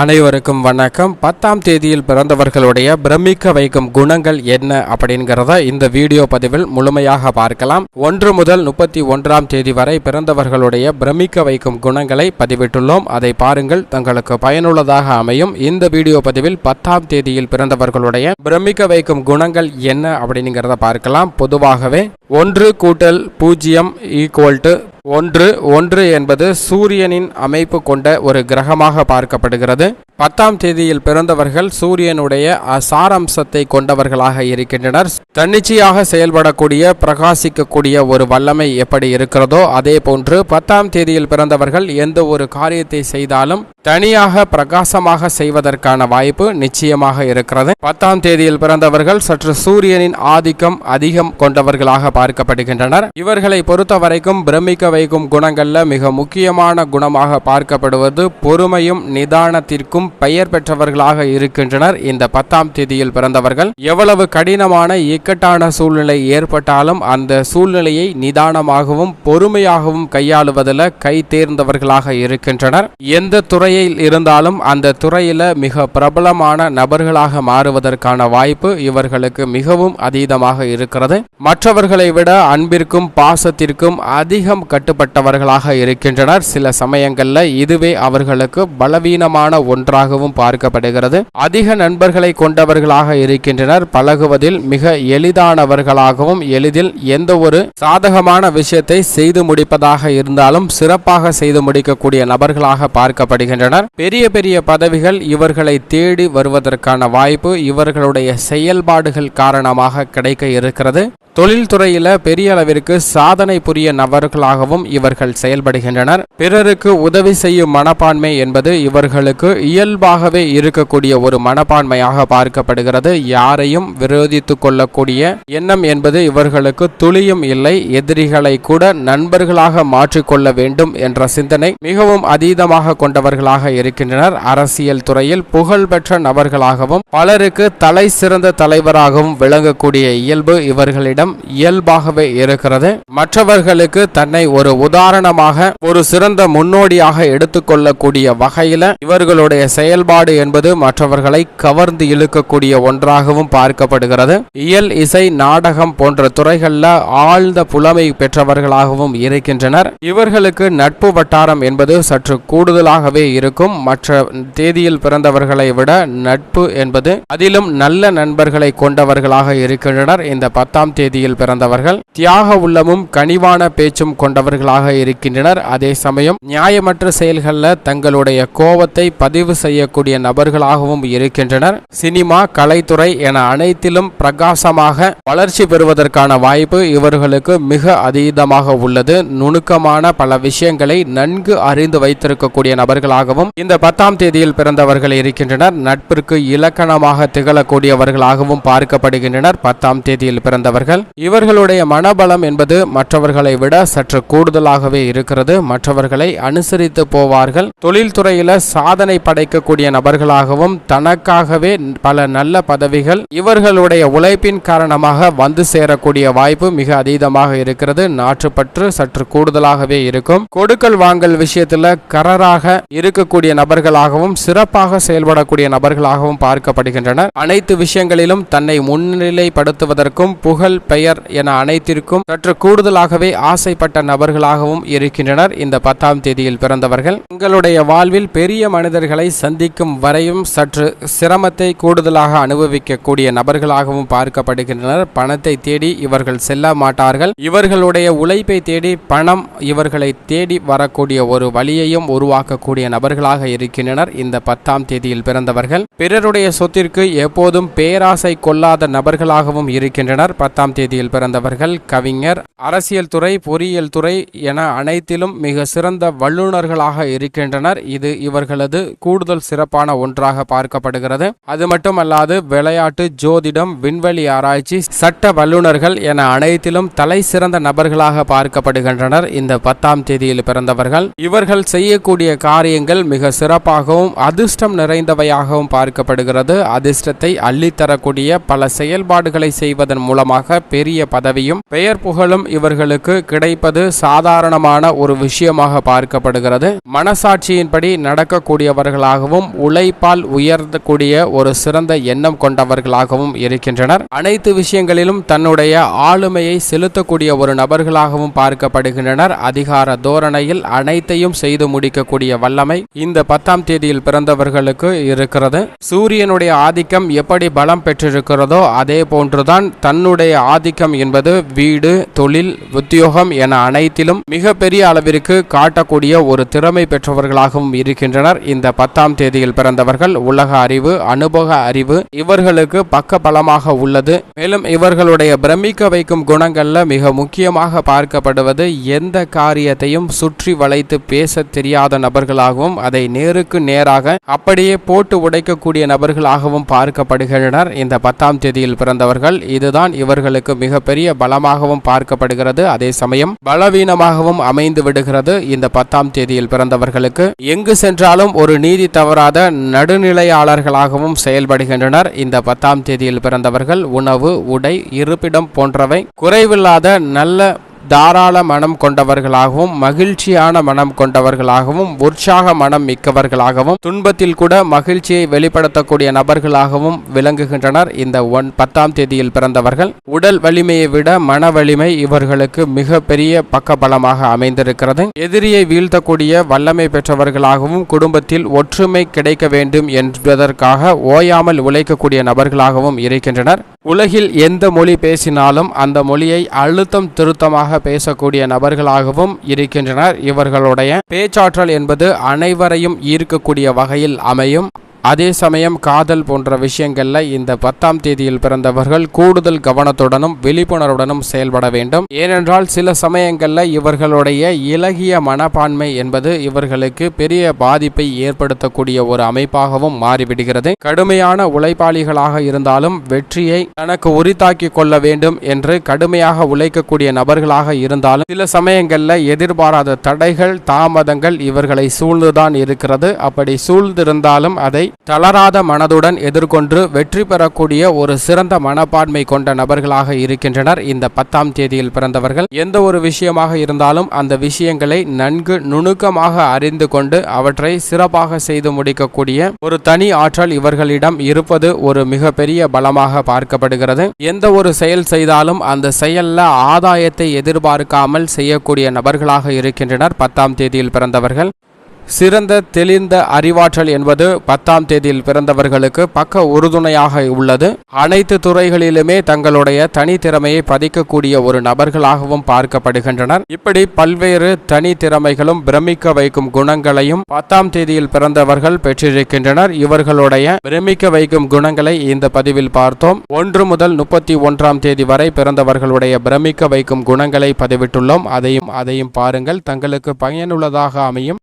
அனைவருக்கும் வணக்கம். பத்தாம் தேதியில் பிறந்தவர்களுடைய பிரமிக்க வைக்கும் குணங்கள் என்ன அப்படிங்கிறத இந்த வீடியோ பதிவில் முழுமையாக பார்க்கலாம். ஒன்று முதல் முப்பத்தி ஒன்றாம் தேதி வரை பிறந்தவர்களுடைய பிரமிக்க வைக்கும் குணங்களை பதிவிட்டுள்ளோம். அதை பாருங்கள். தங்களுக்கு பயனுள்ளதாக அமையும். இந்த வீடியோ பதிவில் பத்தாம் தேதியில் பிறந்தவர்களுடைய பிரமிக்க வைக்கும் குணங்கள் என்ன அப்படிங்கிறத பார்க்கலாம். பொதுவாகவே ஒன்று கூட்டல் பூஜ்ஜியம் ஈக்குவல் டு ஒன்று ஒன்று என்பது சூரியனின் அமைப்பு கொண்ட ஒரு கிரகமாக பார்க்கப்படுகிறது. பத்தாம் தேதியில் பிறந்தவர்கள் சூரியனுடைய அசாரம்சத்தை கொண்டவர்களாக இருக்கின்றனர். தன்னிச்சையாக செயல்படக்கூடிய பிரகாசிக்கக்கூடிய ஒரு வல்லமை எப்படி இருக்கிறதோ அதே போன்று பத்தாம் தேதியில் பிறந்தவர்கள் எந்த ஒரு காரியத்தை செய்தாலும் தனியாக பிரகாசமாக செய்வதற்கான வாய்ப்பு நிச்சயமாக இருக்கிறது. பத்தாம் தேதியில் பிறந்தவர்கள் சற்று சூரியனின் ஆதிக்கம் அதிகம் கொண்டவர்களாக பார்க்கப்படுகின்றனர். இவர்களை பொறுத்தவரைக்கும் பிரமிக்க வைக்கும் குணங்கள்ல மிக முக்கியமான குணமாக பார்க்கப்படுவது பொறுமையும் நிதானத்திற்கும் பெயர் பெற்றவர்களாக இருக்கின்றனர். இந்த பத்தாம் தேதியில் பிறந்தவர்கள் எவ்வளவு கடினமான இக்கட்டான சூழ்நிலை ஏற்பட்டாலும் அந்த சூழ்நிலையை நிதானமாகவும் பொறுமையாகவும் கையாளுவதில் கை தேர்ந்தவர்களாக இருக்கின்றனர். எந்த துறையில் இருந்தாலும் அந்த துறையில மிக பிரபலமான நபர்களாக மாறுவதற்கான வாய்ப்பு இவர்களுக்கு மிகவும் அதீதமாக இருக்கிறது. மற்றவர்களை விட அன்பிற்கும் பாசத்திற்கும் அதிகம் கட்டுப்பட்டவர்களாக இருக்கின்றனர். சில சமயங்களில் இதுவே அவர்களுக்கு பலவீனமான ஒன்றாகவும் பார்க்கப்படுகிறது. அதிக நண்பர்களை கொண்டவர்களாக இருக்கின்றனர். பழகுவதில் மிக எளிதானவர்களாகவும் எளிதில் எந்த ஒரு சாதகமான விஷயத்தை செய்து முடிப்பதாக இருந்தாலும் சிறப்பாக செய்து முடிக்கக்கூடிய நபர்களாக பார்க்கப்படுகின்றனர். பெரிய பெரிய பதவிகள் இவர்களை தேடி வருவதற்கான வாய்ப்பு இவர்களுடைய செயல்பாடுகள் காரணமாக கிடைக்க இருக்கிறது. தொழில்துறையில பெரிய அளவிற்கு சாதனை புரிய நபர்களாகவும் இவர்கள் செயல்படுகின்றனர். பிறருக்கு உதவி செய்யும் மனப்பான்மை என்பது இவர்களுக்கு இயல்பாகவே இருக்கக்கூடிய ஒரு மனப்பான்மையாக பார்க்கப்படுகிறது. யாரையும் விரோதித்து கொள்ளக்கூடிய எண்ணம் என்பது இவர்களுக்கு துளியும் இல்லை எதிரிகளை கூட நண்பர்களாக மாற்றிக்கொள்ள வேண்டும் என்ற சிந்தனை மிகவும் அதீதமாக கொண்டவர்களாக இருக்கின்றனர். அரசியல் துறையில் புகழ்பெற்ற நபர்களாகவும் பலருக்கு தலை சிறந்த தலைவராகவும் விளங்கக்கூடிய இயல்பு இவர்களிடம் இயல்பாகவே இருக்கிறது. மற்றவர்களுக்கு தன்னை ஒரு உதாரணமாக ஒரு சிறந்த முன்னோடியாக எடுத்துக்கொள்ளக்கூடிய வகையில இவர்களுடைய செயல்பாடு என்பது மற்றவர்களை கவர்ந்து இழுக்கக்கூடிய ஒன்றாகவும் பார்க்கப்படுகிறது. இயல் இசை நாடகம் போன்ற துறைகளில் ஆழ்ந்த புலமை பெற்றவர்களாகவும் இருக்கின்றனர். இவர்களுக்கு நட்பு வட்டாரம் என்பது சற்று கூடுதலாகவே இருக்கும். மற்ற தேதியில் பிறந்தவர்களை விட நட்பு என்பது அதிலும் நல்ல நண்பர்களை கொண்டவர்களாக இருக்கின்றனர். இந்த பத்தாம் தேதியில் பிறந்தவர்கள் தியாக உள்ளமும் கனிவான பேச்சும் கொண்டவர் கொண்டவர்களாக இருக்கின்றனர். அதே சமயம் நியாயமற்ற செயல்களில் தங்களுடைய கோபத்தை பதிவு செய்யக்கூடிய நபர்களாகவும் இருக்கின்றனர். சினிமா கலைத்துறை என அனைத்திலும் பிரகாசமாக வளர்ச்சி பெறுவதற்கான வாய்ப்பு இவர்களுக்கு மிக அதீதமாக உள்ளது. நுணுக்கமான பல விஷயங்களை நன்கு அறிந்து வைத்திருக்கக்கூடிய நபர்களாகவும் இந்த பத்தாம் தேதியில் பிறந்தவர்கள் இருக்கின்றனர். நட்பிற்கு இலக்கணமாக திகழக்கூடியவர்களாகவும் பார்க்கப்படுகின்றனர். பத்தாம் தேதியில் பிறந்தவர்கள். இவர்களுடைய மனபலம் என்பது மற்றவர்களை விட சற்று கூடுதலாகவே இருக்கிறது. மற்றவர்களை அனுசரித்து போவார்கள். தொழில்துறையில சாதனை படைக்கக்கூடிய நபர்களாகவும் தனக்காகவே பல நல்ல பதவிகள் இவர்களுடைய உழைப்பின் காரணமாக வந்து சேரக்கூடிய வாய்ப்பு மிக அதீதமாக இருக்கிறது. நாற்றுப்பற்று சற்று கூடுதலாகவே இருக்கும். கொடுக்கல் வாங்கல் விஷயத்துல கரராக இருக்கக்கூடிய நபர்களாகவும் சிறப்பாக செயல்படக்கூடிய நபர்களாகவும் பார்க்கப்படுகின்றனர். அனைத்து விஷயங்களிலும் தன்னை முன்னிலைப்படுத்துவதற்கும் புகழ் பெயர் என அனைத்திற்கும் சற்று கூடுதலாகவே ஆசைப்பட்ட நபர் நபர்களாகவும் இருக்கின்றனர். இந்த பத்தாம் தேதியில் பிறந்தவர்கள் உங்களுடைய வாழ்வில் பெரிய மனிதர்களை சந்திக்கும் வரையும் சற்று சிரமத்தை கூடுதலாக அனுபவிக்கக்கூடிய நபர்களாகவும் பார்க்கப்படுகின்றனர். பணத்தை தேடி இவர்கள் செல்ல மாட்டார்கள். இவர்களுடைய உழைப்பை தேடி பணம் இவர்களை தேடி வரக்கூடிய ஒரு வழியையும் உருவாக்கக்கூடிய நபர்களாக இருக்கின்றனர். இந்த பத்தாம் தேதியில் பிறந்தவர்கள் பிறருடைய சொத்திற்கு எப்போதும் பேராசை கொள்ளாத நபர்களாகவும் இருக்கின்றனர். பத்தாம் தேதியில் பிறந்தவர்கள் கவிஞர் அரசியல் துறை பொறியியல் துறை என அனைத்திலும் மிக சிறந்த வல்லுநர்களாக இருக்கின்றனர். இது இவர்களது கூடுதல் சிறப்பான ஒன்றாக பார்க்கப்படுகிறது. அது மட்டுமல்லாது விளையாட்டு ஜோதிடம் விண்வெளி ஆராய்ச்சி சட்ட வல்லுநர்கள் என அனைத்திலும் தலை சிறந்த நபர்களாக பார்க்கப்படுகின்றனர். இந்த பத்தாம் தேதியில் பிறந்தவர்கள். இவர்கள் செய்யக்கூடிய காரியங்கள் மிக சிறப்பாகவும் அதிர்ஷ்டம் நிறைந்தவையாகவும் பார்க்கப்படுகிறது. அதிர்ஷ்டத்தை அள்ளித்தரக்கூடிய பல செயல்பாடுகளை செய்வதன் மூலமாக பெரிய பதவியும் பெயர் புகழும் இவர்களுக்கு கிடைப்பது சாதாரணமான ஒரு விஷயமாக பார்க்கப்படுகிறது. மனசாட்சியின்படி நடக்கக்கூடியவர்களாகவும் உழைப்பால் உயர்த்தக்கூடிய ஒரு சிறந்த எண்ணம் கொண்டவர்களாகவும் இருக்கின்றனர். அனைத்து விஷயங்களிலும் தன்னுடைய ஆளுமையை செலுத்தக்கூடிய ஒரு நபர்களாகவும் பார்க்கப்படுகின்றனர். அதிகார தோரணையில் அனைத்தையும் செய்து முடிக்கக்கூடிய வல்லமை இந்த பத்தாம் தேதியில் பிறந்தவர்களுக்கு இருக்கிறது. சூரியனுடைய ஆதிக்கம் எப்படி பலம் பெற்றிருக்கிறதோ அதே போன்றுதான் தன்னுடைய ஆதிக்கம் என்பது வீடு தொழில் உத்தியோகம் என அனைத்து காலத்திலும் மிகப்பெரிய அளவிற்கு காட்டக்கூடிய ஒரு திறமை பெற்றவர்களாகவும் இருக்கின்றனர். இந்த பத்தாம் தேதியில் பிறந்தவர்கள் உலக அறிவு அனுபவ அறிவு இவர்களுக்கு பக்க பலமாக உள்ளது. மேலும் இவர்களுடைய பிரமிக்க வைக்கும் குணங்கள்ல மிக முக்கியமாக பார்க்கப்படுவது எந்த காரியத்தையும் சுற்றி வளைத்து பேச தெரியாத நபர்களாகவும் அதை நேருக்கு நேராக அப்படியே போட்டு உடைக்கக்கூடிய நபர்களாகவும் பார்க்கப்படுகின்றனர். இந்த பத்தாம் தேதியில் பிறந்தவர்கள் இதுதான் இவர்களுக்கு மிகப்பெரிய பலமாகவும் பார்க்கப்படுகிறது. அதே சமயம் பலவீன சுயாதீனமாகவும் அமைந்து விடுகிறது. இந்த பத்தாம் தேதியில் பிறந்தவர்களுக்கு எங்கு சென்றாலும் ஒரு நீதி தவறாத நடுநிலையாளர்களாகவும் செயல்படுகின்றனர். இந்த பத்தாம் தேதியில் பிறந்தவர்கள் உணவு உடை இருப்பிடம் போன்றவை குறைவில்லாத நல்ல தாராள மனம் கொண்டவர்களாகவும் மகிழ்ச்சியான மனம் கொண்டவர்களாகவும் உற்சாக மனம் மிக்கவர்களாகவும் துன்பத்தில் கூட மகிழ்ச்சியை வெளிப்படுத்தக்கூடிய நபர்களாகவும் விளங்குகின்றனர் இந்த ஒன் பத்தாம் தேதியில் பிறந்தவர்கள். உடல் வலிமையை விட மன வலிமை இவர்களுக்கு மிக பெரிய பக்கபலமாக அமைந்திருக்கிறது. எதிரியை வீழ்த்தக்கூடிய வல்லமை பெற்றவர்களாகவும் குடும்பத்தில் ஒற்றுமை கிடைக்க வேண்டும் என்பதற்காக ஓயாமல் உழைக்கக்கூடிய நபர்களாகவும் இருக்கின்றனர். உலகில் எந்த மொழி பேசினாலும் அந்த மொழியை அழுத்தம் திருத்தமாக பேசக்கூடிய நபர்களாகவும் இருக்கின்றனர். இவர்களுடைய பேச்சாற்றல் என்பது அனைவரையும் ஈர்க்கக்கூடிய வகையில் அமையும். அதே சமயம் காதல் போன்ற விஷயங்கள்ல இந்த பத்தாம் தேதியில் பிறந்தவர்கள் கூடுதல் கவனத்துடனும் விழிப்புணர்வுடனும் செயல்பட வேண்டும். ஏனென்றால் சில சமயங்கள்ல இவர்களுடைய இலகிய மனப்பான்மை என்பது இவர்களுக்கு பெரிய பாதிப்பை ஏற்படுத்தக்கூடிய ஒரு அமைப்பாகவும் மாறிவிடுகிறது. கடுமையான உழைப்பாளிகளாக இருந்தாலும் வெற்றியை தனக்கு உரித்தாக்கி கொள்ள வேண்டும் என்று கடுமையாக உழைக்கக்கூடிய நபர்களாக இருந்தாலும் சில சமயங்கள்ல எதிர்பாராத தடைகள் தாமதங்கள் இவர்களை சூழ்ந்துதான் இருக்கிறது. அப்படி சூழ்ந்திருந்தாலும் அதை தளராத மனதுடன் எதிர்கொண்டு வெற்றி பெறக்கூடிய ஒரு சிறந்த மனப்பான்மை கொண்ட நபர்களாக இருக்கின்றனர். இந்த பத்தாம் தேதியில் பிறந்தவர்கள் எந்த ஒரு விஷயமாக இருந்தாலும் அந்த விஷயங்களை நன்கு நுணுக்கமாக அறிந்து கொண்டு அவற்றை சிறப்பாக செய்து முடிக்கக்கூடிய ஒரு தனி ஆற்றல் இவர்களிடம் இருப்பது ஒரு மிகப்பெரிய பலமாக பார்க்கப்படுகிறது. எந்த ஒரு செயல் செய்தாலும் அந்த செயல்ல ஆதாயத்தை எதிர்பார்க்காமல் செய்யக்கூடிய நபர்களாக இருக்கின்றனர். பத்தாம் தேதியில் பிறந்தவர்கள் சிறந்த தெளிந்த அறிவாற்றல் என்பது பத்தாம் தேதியில் பிறந்தவர்களுக்கு பக்க உறுதுணையாக உள்ளது. அனைத்து துறைகளிலுமே தங்களுடைய தனித்திறமையை பதிக்கக்கூடிய ஒரு நபர்களாகவும் பார்க்கப்படுகின்றனர். இப்படி பல்வேறு தனித்திறமைகளும் பிரமிக்க வைக்கும் குணங்களையும் பத்தாம் தேதியில் பிறந்தவர்கள் பெற்றிருக்கின்றனர். இவர்களுடைய பிரமிக்க வைக்கும் குணங்களை இந்த பதிவில் பார்த்தோம். ஒன்று முதல் முப்பத்தி ஒன்றாம் தேதி வரை பிறந்தவர்களுடைய பிரமிக்க வைக்கும் குணங்களை பதிவிட்டுள்ளோம். அதையும் அதையும் பாருங்கள். தங்களுக்கு பயனுள்ளதாக அமையும்.